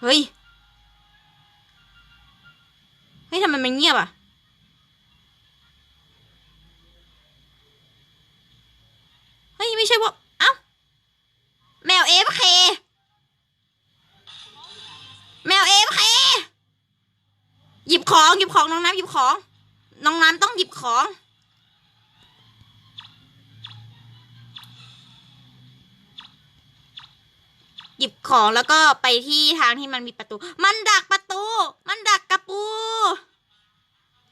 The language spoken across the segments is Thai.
เฮ้ย เฮ้ยทำไมมันเงียบอะ เฮ้ย ไม่ใช่ว่า เอ้า แมวเอฟเค แมวเอฟเค หยิบของ หยิบของ น้องน้ำหยิบของ น้องน้ำต้องหยิบของ หยิบของแล้วก็ไปที่ทางที่มันมีประตู มันดักประตู มันดักกระปู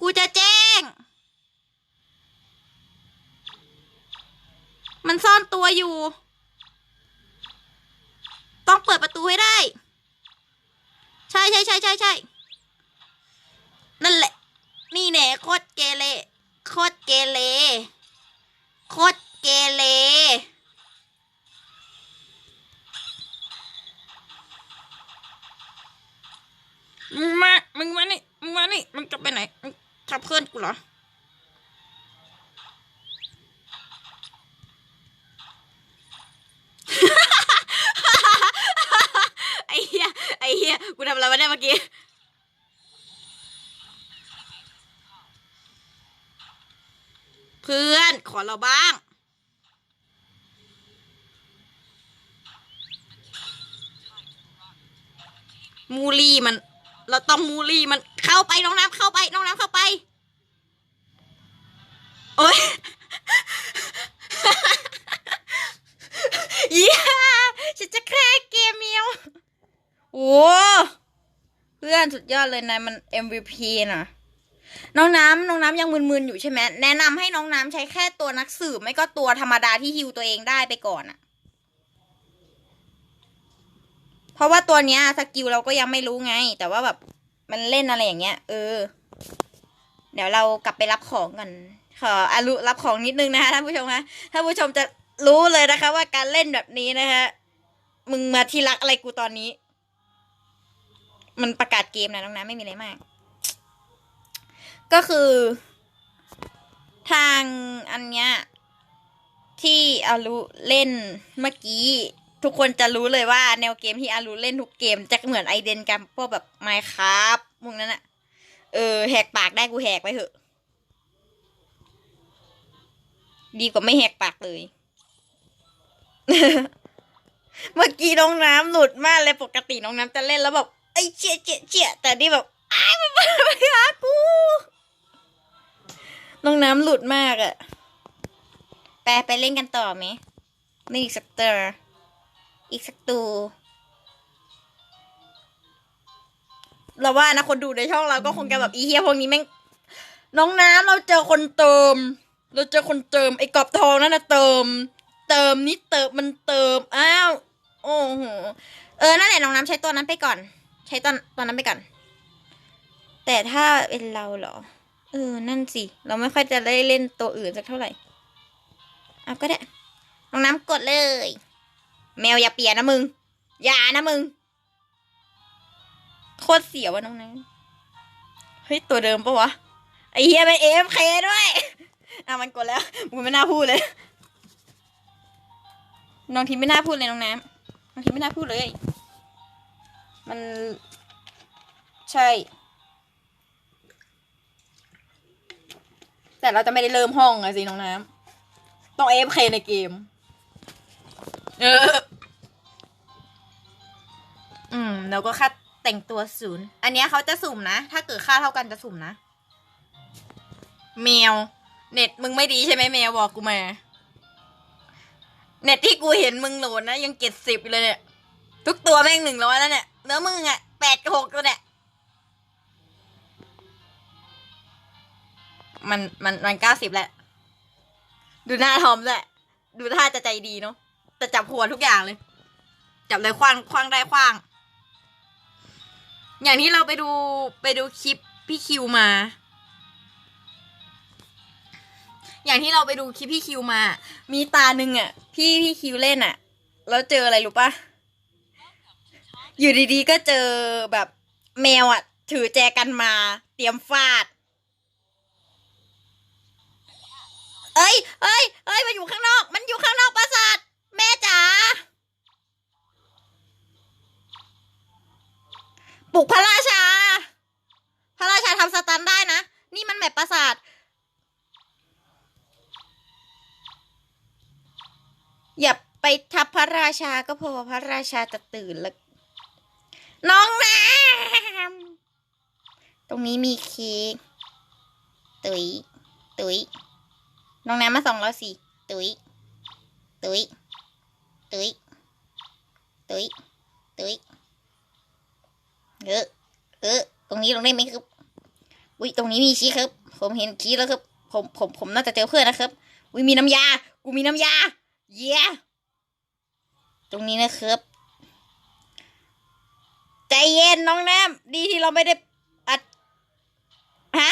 กูจะแจ้ง มันซ่อนตัวอยู่ ต้องเปิดประตูให้ได้ ใช่ใช่ใช่ใช่ใช่นั่นแหละ นี่แน่โคตรเกเรโคตรเกเรโคตรเกเร มึงมา มึงมานี่ มึงมานี่ มึงจะไปไหน มึงทับเพื่อนกูเหรอ ไอ้เหี้ย ไอ้เหี้ย กูทำอะไรวะเนี่ยเมื่อกี้ เพื่อนขอเราบ้าง มูลี่มัน เราต้องมูลี่มันเข้าไปน้องน้ำเข้าไปน้องน้ำเข้าไป โอ๊ยเยี่ยฉันจะแค่เกมเมียว โอ้เพื่อนสุดยอดเลยนายมัน MVP นะ น้องน้ำน้องน้ำยังมึนๆอยู่ใช่ไหมแนะนำให้น้องน้ำใช้แค่ตัวนักสืบไม่ก็ตัวธรรมดาที่ฮิวตัวเองได้ไปก่อนอะเพราะว่าตัวเนี้ยสกิลเราก็ยังไม่รู้ไง แต่ว่าแบบมันเล่นอะไรอย่างเงี้ย เออ เดี๋ยวเรากลับไปรับของกันขออารุรับของนิดนึงนะคะท่านผู้ชมคะท่านผู้ชมจะรู้เลยนะคะ ว่าการเล่นแบบนี้นะคะมึงมาที่รักอะไรกูตอนนี้ มันประกาศเกมนะน้องน้ำไม่มีอะไรมาก ก็คือ ทางอันเนี้ยที่อารุเล่นเมื่อกี้ ทุกคนจะรู้เลยว่าแนวเกมที่อารุเล่นทุกเกม จะเหมือนไอเดนกันพวกแบบไมค์ครับมุงนั้นอะเออแหกปากได้กูแหกไปเถอะ ดีกว่าไม่แหกปากเลย เมื่อกี้น้องน้ำหลุดมากเลยปกติน้องน้ำจะเล่นแล้วแบบไอ้เจี๊ยเจี๊ยเจี๊ยแต่นี่แบบไอ้ายมันมาหากู น้องน้ำหลุดมากอะไปไปเล่นกันต่อไหมนี่อีกสักเตอร์อีกสักตู เราว่านะคนดูในช่องเราก็คงจะแบบอีเฮียพวกนี้แม่ง น้องน้ำเราเจอคนเติม เราเจอคนเติมไอ้กรอบทองนั่นนะเติม เติมนี่เติมมันเติม อ้าว โอ้โห เออ นั่นแหละน้องน้ำใช้ตัวนั้นไปก่อน ใช้ตอนตอนนั้นไปก่อน แต่ถ้าเป็นเราเหรอ เออ นั่นสิ เราไม่ค่อยจะได้เล่นตัวอื่นสักเท่าไหร่ เอาก็ได้น้องน้ำกดเลย แมวอย่าเปลี่ยนนะมึง อย่านะมึง โคตรเสียวะน้องน้ำเฮ้ย ตัวเดิมปะวะ ไอ้เฮียเป็นเอฟเคด้วย อะมันกดแล้วมึงไม่น่าพูดเลย น้องทีไม่น่าพูดเลยน้องน้ำน้องทีไม่น่าพูดเลย มันใช่ แต่เราจะไม่ได้เริ่มห้องอะสิน้องน้ำต้องเอฟเคในเกม เออ อืมแล้วก็ค่าแต่งตัวศูนย์ อันเนี้ยเขาจะสุ่มนะ ถ้าเกิดค่าเท่ากันจะสุ่มนะ แมว เน็ตมึงไม่ดีใช่ไหมแมวบอกกูมา เน็ตที่กูเห็นมึงโหลดนะ ยังเจ็ดสิบเลยเนี่ย ทุกตัวแม่งหนึ่งร้อยแล้วเนี่ยเนื้อมึงอะแปดกับหกตัวเนี่ย มันมันมันเก้าสิบแหละ ดูหน้าทอมด้วยดูท่าจะใจดีเนาะแต่จับหัวทุกอย่างเลย จับเลยคว้างคว้างได้คว้าง อย่างที่เราไปดูไปดูคลิปพี่คิวมา อย่างที่เราไปดูคลิปพี่คิวมา มีตาหนึ่งอะ พี่พี่คิวเล่นอะ แล้วเจออะไรรู้ปะอยู่ดีๆก็เจอแบบแมวอะ ถือแจกันมา เตรียมฟาด เอ้ยเอ้ยเอ้ยมันอยู่ข้างนอก มันอยู่ข้างนอกปราสาท แม่จ๋า ปลุกพระราชา พระราชาทำสตันได้นะ นี่มันแมปปราสาท อย่าไปทับพระราชาก็พอพระราชาจะตื่นแล้ว น้องน้ำตรงนี้มีเค้กตุ๋ยตุ๋ย น้องน้ำมาส่องเราสิ ตุยตุยตุยตุยตุยเออเออตรงนี้ลงได้ไหมครับ อุ้ยตรงนี้มีชี้ครับ ผมเห็นชี้แล้วครับ ผมผมผมน่าจะเจอเพื่อนนะครับ อุ้ยมีน้ำยา กูมีน้ำยา เย้ตรงนี้นะครับใจเย็นน้องแน้ำดีที่เราไม่ได้อัดฮะ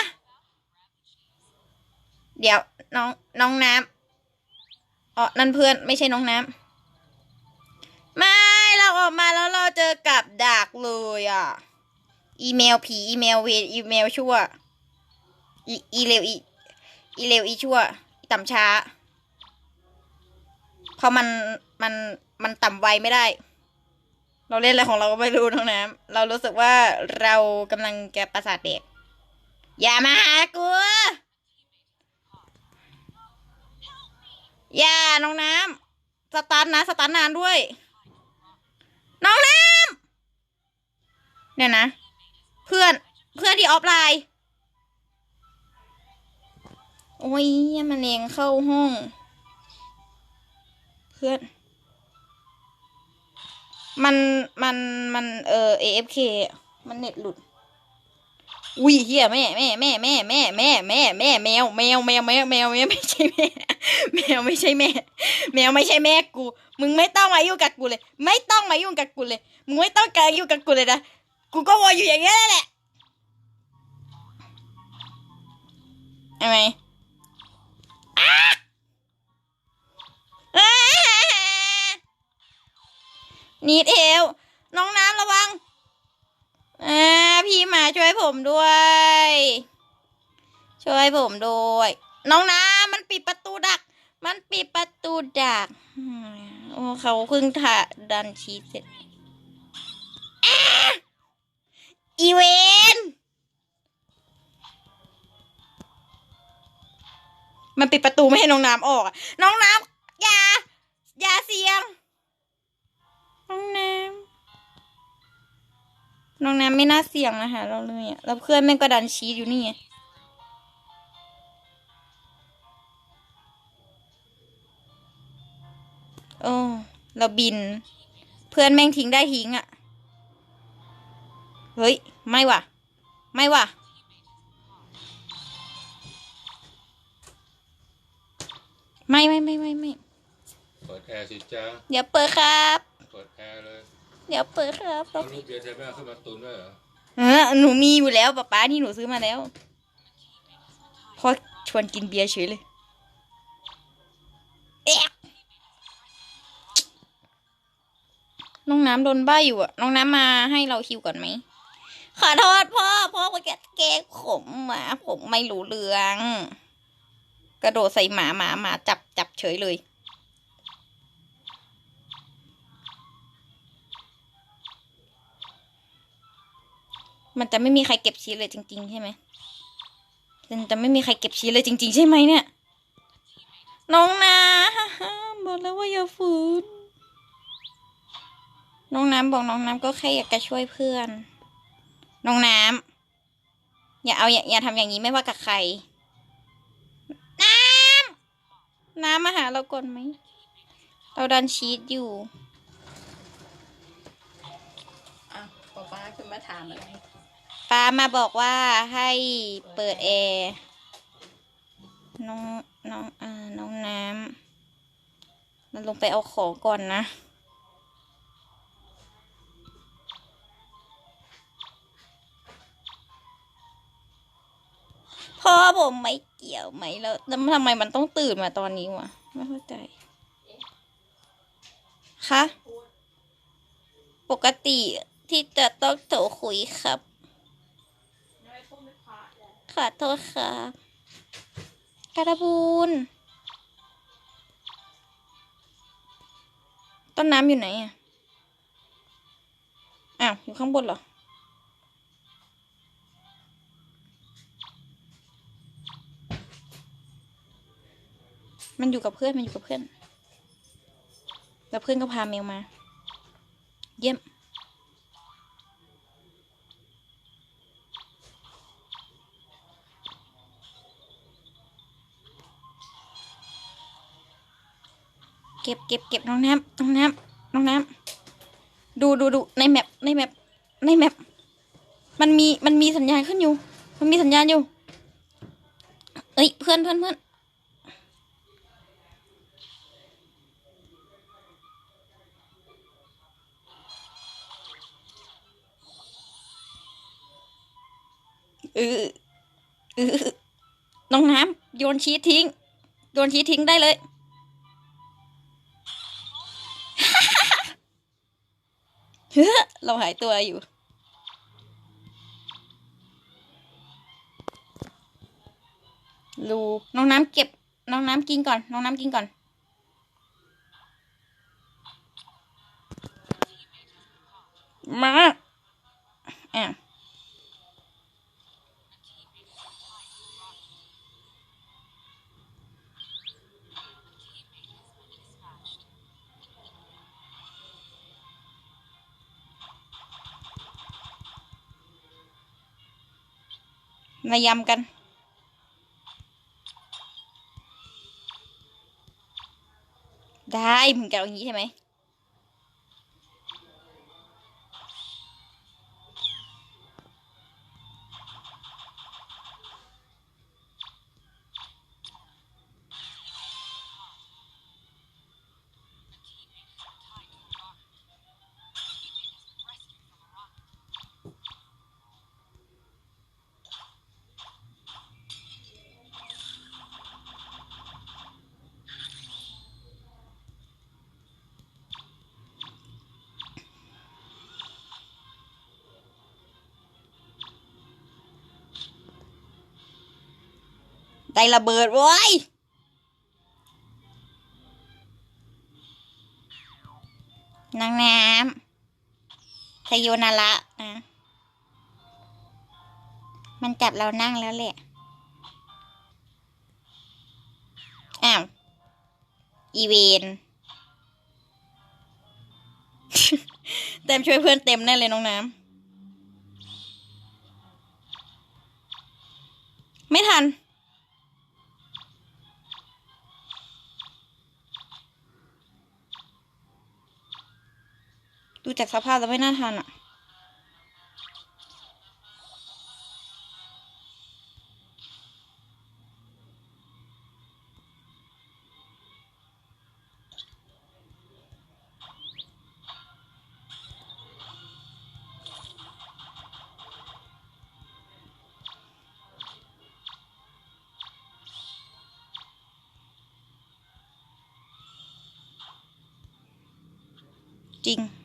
เดี๋ยว น้องน้องน้ำอ๋อนั่นเพื่อนไม่ใช่น้องน้ำไม่เราออกมาแล้วเราเจอกับดักเลยอะ อีเมลผีอีเมลเวรอีเมลชั่วอีอีเร็วอีอีเร็วอีชั่วต่ำช้า เพราะมันมันมันต่ำไวไม่ได้ เราเล่นอะไรของเราก็ไม่รู้ทั้งนั้นเรารู้สึกว่าเรากำลังแกประสาทเด็ก อย่ามาหากู อย่าน้องน้ำสตาร์ทนะสตาร์ทนานด้วย น้องน้ำเนี่ยนะ เพื่อนเพื่อนที่ออฟไลน์ โอ้ยเหี้ยมันเองเข้าห้อง เพื่อน มันมันมันเออ AFK มันเน็ตหลุด อุ้ยเฮียแม่แม่แม่แม่แม่แม่แม่แม่แมวแมวแมวแมวแมวแมวไม่ใช่แม่แมวไม่ใช่แม่ แมวไม่ใช่แม่กู มึงไม่ต้องมายุ่งกับกูเลย ไม่ต้องมายุ่งกับกูเลย มึงไม่ต้องการยุ่งกับกูเลยนะกูก็วนอยู่อย่างเงี้ยแหละใช่ไหมนีดเอวน้องน้ำระวัง อ่าพี่มาช่วยผมด้วย ช่วยผมด้วย น้องน้ำมันปิดประตูดัก มันปิดประตูดักโอ้เขาเพิ่งถ่าดันชีสเสร็จอ,อีเวนมันปิดประตูไม่ให้น้องน้ำออก น้องน้ำอย่า อย่าเสียง น้องน้ำ น้องน้ำไม่น่าเสี่ยงนะคะเราเลยอะแล้วเพื่อนแม่งก็ดันชีสอยู่นี่ไงโอ้เราบิน เพื่อนแม่งทิ้งได้ทิ้งอะเฮ้ย ไม่ว่ะ ไม่ว่ะ ไม่ไม่ไม่ไม่ไม่เปิดแอร์สิจ้าเดี๋ยวเปิดครับ เปิดแอร์เลย เดี๋ยวเปิดครับเอาลูกเบียร์เทเบิลขึ้นมาตุนด้วยเหรอเออหนูมีอยู่แล้วป๊าป๊าที่หนูซื้อมาแล้วพอชวนกินเบียร์เฉยเลยเอ๊ะน้องน้ำโดนใบ้อยู่อะน้องน้ำมาให้เราคิวก่อนไหมขอโทษพ่อ พ่อไปแกเก๊กผมหมาผมไม่รู้เรื่อง กระโดดใส่หมาหมาหมาจับจับเฉยเลย มันจะไม่มีใครเก็บชีสเลยจริง ๆ ใช่ไหมมันจะไม่มีใครเก็บชีสเลยจริง ๆ ใช่ไหมเนี่ย น้องน้ำบอกแล้วว่าอย่าฝืนน้องน้ำบอกน้องน้ำก็แค่อยากจะช่วยเพื่อน น้องน้ำอย่าเอาอย่าอย่าทำอย่างนี้ไม่ว่ากับใคร น้ำน้ำมาหาเราก่อนไหม เราดันชีสอยู่ อะป๊าป๊าขึ้นมาถามอะไร ป้ามาบอกว่าให้เปิดแอร์น้องน้องอ่าน้องน้ำเราลงไปเอาของก่อนนะ พ่อผมไม่เกี่ยวไหมแล้วแล้วทำไมมันต้องตื่นมาตอนนี้วะไม่เข้าใจคะปกติที่จะต้องโทรคุยครับ ขอโทษค่ะการบูนต้นน้ำอยู่ไหนอะ อ้าว อยู่ข้างบนเหรอ มันอยู่กับเพื่อน มันอยู่กับเพื่อน แล้วเพื่อนก็พาเมลมา เยี่ยม เก็บเก็บเก็บน้องน้ำน้องน้ำน้องน้ำดูดูดูในแมปในแมปในแมปมันมีมันมีสัญญาณขึ้นอยู่ มันมีสัญญาณอยู่เอ้ยเพื่อนเพื่อนเพื่อนเออเออน้องน้ำโยนชีสทิ้ง โยนชีสทิ้งได้เลย เฮ้เราหายตัวอยู่ รูน้องน้ำเก็บ น้องน้ำกินก่อน น้องน้ำกินก่อน มา มายำกันได้มึงจะเอาอย่างนี้ใช่ไหม ได้ระเบิดเว้ยนางน้ำสโยนาระนะมันจับเรานั่งแล้วแหละ อ้าว อีเวนเต็มช่วยเพื่อนเต็มแน่เลยน้องน้ำ ไม่ทัน ดูจากสภาพแล้วไม่น่าทันอะ จริง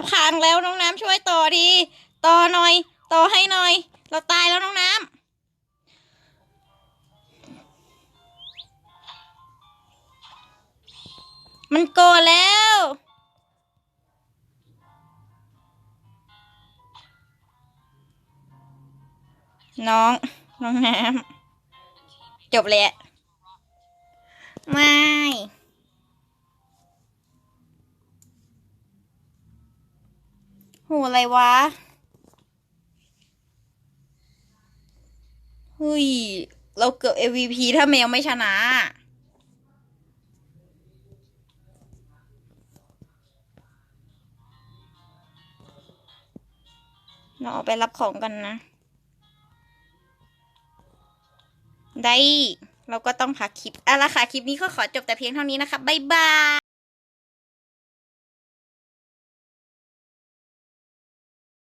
จะพังแล้วน้องน้ำช่วยต่อดีต่อหน่อยต่อให้หน่อย เราตายแล้วน้องน้ำมันโกแล้ว น้อง น้องน้ำจบแล้วไม่ หอะไรวะเฮ้ยเราเกือบ MVP ถ้าแมวไม่ชนะเราออกไปรับของกันนะ ได้ เราก็ต้องพักคลิปอะละค่ะ คลิปนี้ก็ขอจบแต่เพียงเท่านี้นะคะ บ๊ายบาย